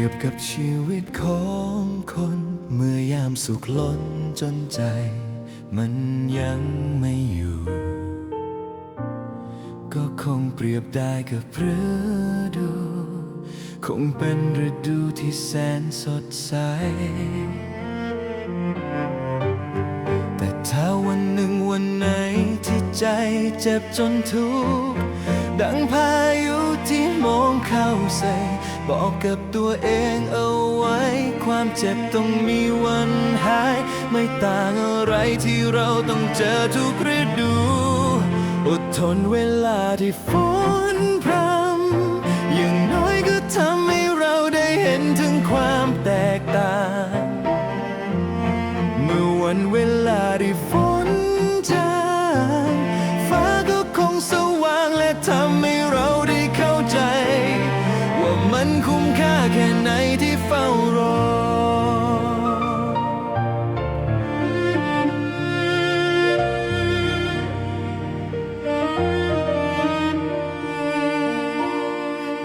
ียบกับชีวิตของคน เมื่อยามสุขล้นจนใจ มันยังไม่อยู่ ก็คงเปรียบได้กับฤดู คงเป็นฤดูที่แสนสดใส แต่ถ้าวันหนึ่งวันไหนที่ใจเจ็บจนทุกข์ดังพายุที่มองเข้าใส่ บอกกับตัวเองเอาไว้ ความเจ็บต้องมีวันหาย ไม่ต่างอะไรที่เราต้องเจอทุกฤดู อดทนเวลาที่ฝนพรำอย่างน้อยก็ทำให้เราได้เห็นถึงความแตกต่าง เมื่อวันเวลาที่ฝน คุ้มค่าแค่ไหนที่เฝ้ารอ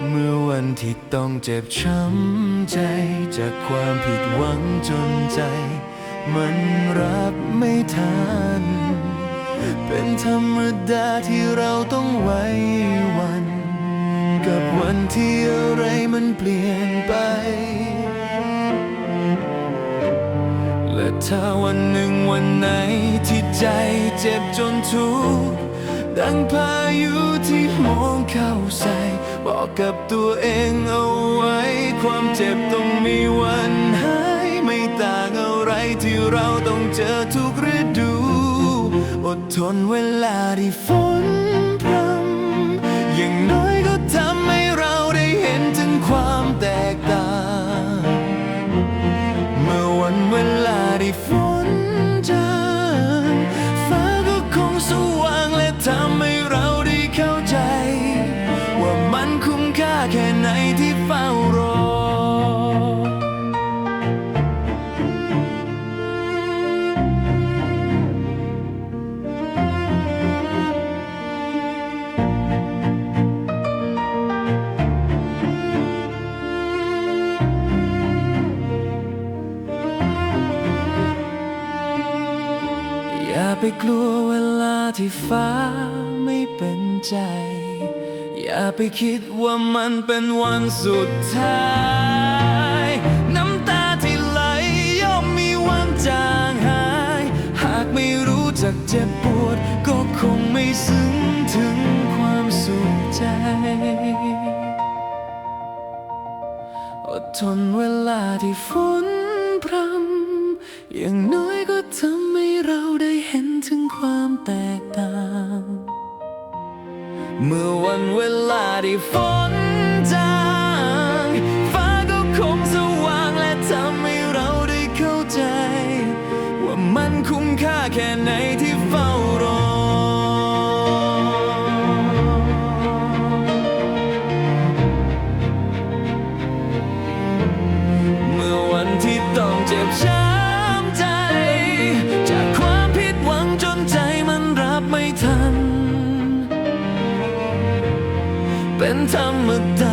เมื่อวันที่ต้องเจ็บช้ำใจ จากความผิดหวังจนใจ มันรับไม่ทัน เป็นธรรมดาที่เราต้องไว้วัน กับวันที่อะไรมันเปลี่ยนไป และถ้าวันหนึ่งวันไหนที่ใจเจ็บจนทุกข์ดังพายุที่มองเข้าใส่ บอกกับตัวเองเอาไว้ ความเจ็บต้องมีวันหายไม่ต่างอะไรที่เราต้องเจอทุกฤดู อดทนเวลาที่ฝนพรำ ไปกลัวเวลาที่ฟ้าไม่เป็นใจ อย่าไปคิดว่ามันเป็นวันสุดท้าย น้ำตาที่ไหลย่อมมีวันจางหาย หากไม่รู้จักเจ็บปวด ก็คงไม่ซึ้งถึงความสุขใจ อดทนเวลาที่ฝน แตกต่าง เมื่อวันเวลาที่ฝนจางฟ้าก็คงสว่างและทำให้เราได้เข้าใจ ว่ามันคุ้มค่าแค่ไหนที่เฝ้ารอเมื่อวันที่ต้องเจ็บช้ำ เป็นธรรมดา